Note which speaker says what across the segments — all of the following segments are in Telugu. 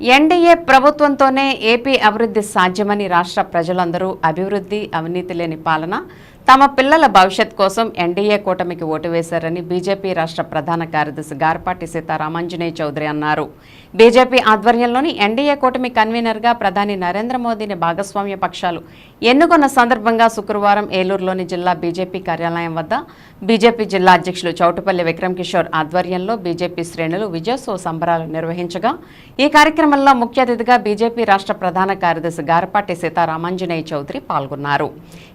Speaker 1: ఎన్డీఏ ప్రభుత్వంతోనే ఏపీ అభివృద్ధి సాధ్యమని రాష్ట్ర ప్రజలందరూ అభివృద్ధి అవినీతి లేని పాలన తమ పిల్లల భవిష్యత్ కోసం ఎన్డీఏ కూటమికి ఓటు వేశారని బీజేపీ రాష్ట్ర ప్రధాన కార్యదర్శి గార్పాటి సీతారామాంజనేయ చౌదరి అన్నారు. బీజేపీ ఆధ్వర్యంలోని ఎన్డీఏ కూటమి కన్వీనర్గా ప్రధాని నరేంద్ర మోదీని భాగస్వామ్య పక్షాలు ఎన్నుకున్న సందర్భంగా శుక్రవారం ఏలూరులోని జిల్లా బీజేపీ కార్యాలయం వద్ద బీజేపీ జిల్లా అధ్యక్షులు చౌటపల్లి విక్రమ్ కిషోర్ ఆధ్వర్యంలో బీజేపీ శ్రేణులు విజయోత్సవ సంబరాలు నిర్వహించగా ఈ కార్యక్రమంలో ముఖ్య అతిథిగా బీజేపీ రాష్ట్ర ప్రధాన కార్యదర్శి గారపాటి సీతారామాంజనేయ చౌదరి పాల్గొన్నారు.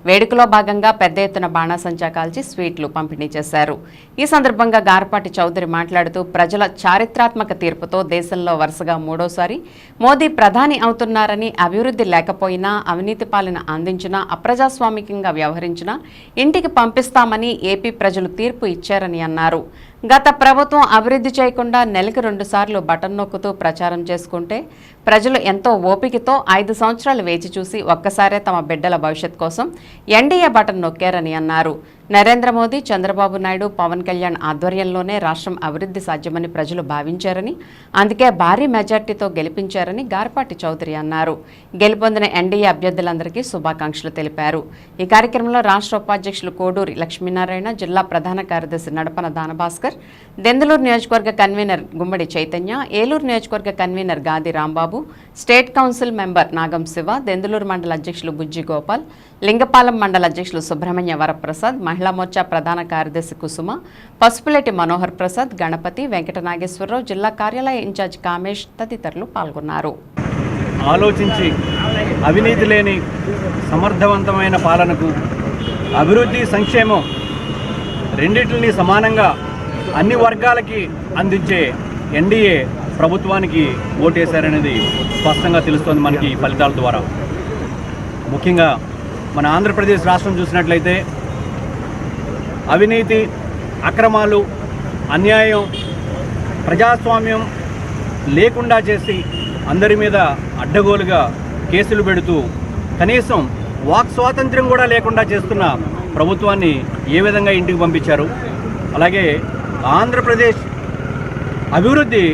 Speaker 1: వేడుకలో భాగంగా పెద్ద ఎత్తున బాణాసంచా కాల్చి స్వీట్లు పంపిణీ చేశారు. ఈ సందర్భంగా గార్పాటి చౌదరి మాట్లాడుతూ ప్రజల చారిత్రాత్మక తీర్పుతో దేశంలో వరుసగా మూడోసారి మోదీ ప్రధాని అవుతున్నారని అభివృద్ధి లేకపోయినా అవినీతి పాలన అందించినా అప్రజాస్వామికంగా వ్యవహరించినా ఇంటికి పంపిస్తామని ఏపీ ప్రజలు తీర్పు ఇచ్చారని అన్నారు. గత ప్రభుత్వం అభివృద్ధి చేయకుండా నెలకు రెండుసార్లు బటన్ నొక్కుతూ ప్రచారం చేసుకుంటే ప్రజలు ఎంతో ఓపికతో ఐదు సంవత్సరాలు వేచి చూసి ఒక్కసారే తమ బిడ్డల భవిష్యత్ కోసం ఎన్డీఏ బటన్ నొక్కారని అన్నారు. నరేంద్ర మోదీ చంద్రబాబు నాయుడు పవన్ కళ్యాణ్ ఆధ్వర్యంలోనే రాష్ట్రం అభివృద్ధి సాధ్యమని ప్రజలు భావించారని అందుకే భారీ మెజార్టీతో గెలిపించారని గార్పాటి చౌదరి అన్నారు. గెలుపొందిన ఎన్డీఏ అభ్యర్థులందరికీ శుభాకాంక్షలు తెలిపారు. ఈ కార్యక్రమంలో రాష్ట్ర ఉపాధ్యక్షులు కోడూరి లక్ష్మీనారాయణ జిల్లా ప్రధాన కార్యదర్శి నడపన దానభాస్కర్ దెందలూరు నియోజకవర్గ కన్వీనర్ గుమ్మడి చైతన్య ఏలూరు నియోజకవర్గ convener Gadi Rambabu state council member Nagam Siva Denduluru మండల అధ్యక్షులు బుజ్జి గోపాల్ లింగపాలెం మండల అధ్యక్షులు సుబ్రహ్మణ్య వరప్రసాద్ మహిళా మోర్చా ప్రధాన కార్యదర్శి కుసుమ పసుపులేటి మనోహర్ ప్రసాద్ గణపతి వెంకట నాగేశ్వరరావు జిల్లా కార్యాలయ ఇన్ఛార్జ్ కామేష్ తదితరులు పాల్గొన్నారు.
Speaker 2: ఆలోచించి అవినీతి లేని సమర్థవంతమైన పాలనకు అభివృద్ధి సంక్షేమం రెండింటిని సమానంగా అన్ని వర్గాలకి అందించే ఎన్డీఏ ప్రభుత్వానికి ఓటేశారనేది స్పష్టంగా తెలుస్తోంది మనకి ఈ ఫలితాల ద్వారా. ముఖ్యంగా మన ఆంధ్రప్రదేశ్ రాష్ట్రం చూసినట్లయితే అవినీతి అక్రమాలు అన్యాయం ప్రజాస్వామ్యం లేకుండా చేసి అందరి మీద అడ్డగోలుగా కేసులు పెడుతూ కనీసం వాక్ స్వాతంత్ర్యం కూడా లేకుండా చేస్తున్న ప్రభుత్వాన్ని ఏ విధంగా ఇంటికి పంపించారు? అలాగే ఆంధ్రప్రదేశ్. అభివృద్ధి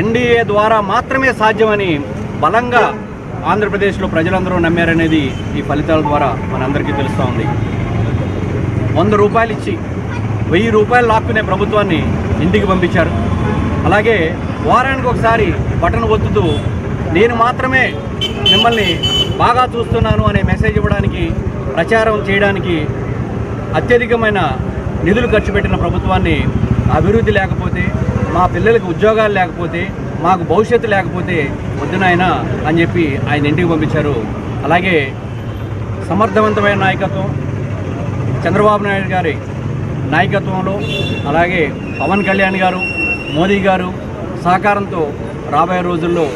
Speaker 2: ఎన్డీఏ ద్వారా మాత్రమే సాధ్యమని బలంగా ఆంధ్రప్రదేశ్లో ప్రజలందరూ నమ్మారనేది ఈ ఫలితాల ద్వారా మనందరికీ తెలుస్తూ ఉంది. వంద రూపాయలు ఇచ్చి వెయ్యి రూపాయలు లాక్కునే ప్రభుత్వాన్ని ఇంటికి పంపించారు. అలాగే వారానికి ఒకసారి బటన్ ఒత్తుతూ నేను మాత్రమే మిమ్మల్ని బాగా చూస్తున్నాను అనే మెసేజ్ ఇవ్వడానికి ప్రచారం చేయడానికి అత్యధికమైన నిధులు ఖర్చు పెట్టిన ప్రభుత్వాన్ని అభివృద్ధి లేకపోతే మా పిల్లలకు ఉద్యోగాలు లేకపోతే మాకు భవిష్యత్తు లేకపోతే వద్దునాయన అని చెప్పి ఆయన ఇంటికి పంపించారు. అలాగే సమర్థవంతమైన నాయకత్వం చంద్రబాబు నాయుడు గారి నాయకత్వంలో అలాగే పవన్ కళ్యాణ్ గారు మోదీ గారు సహకారంతో రాబోయే రోజుల్లో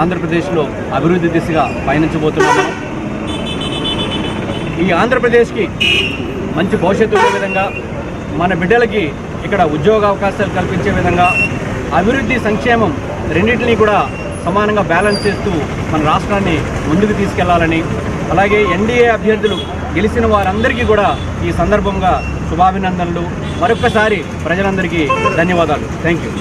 Speaker 2: ఆంధ్రప్రదేశ్లో అభివృద్ధి దిశగా పయనించబోతున్నాము. ఈ ఆంధ్రప్రదేశ్కి మంచి భవిష్యత్తు ఉండే విధంగా మన బిడ్డలకి ఇక్కడ ఉద్యోగ అవకాశాలు కల్పించే విధంగా అభివృద్ధి సంక్షేమం రెండింటినీ కూడా సమానంగా బ్యాలెన్స్ చేస్తూ మన రాష్ట్రాన్ని ముందుకు తీసుకెళ్ళాలని అలాగే ఎన్డీఏ అభ్యర్థులు గెలిచిన వారందరికీ కూడా ఈ సందర్భంగా శుభాభినందనలు. మరొక్కసారి ప్రజలందరికీ ధన్యవాదాలు. Thank you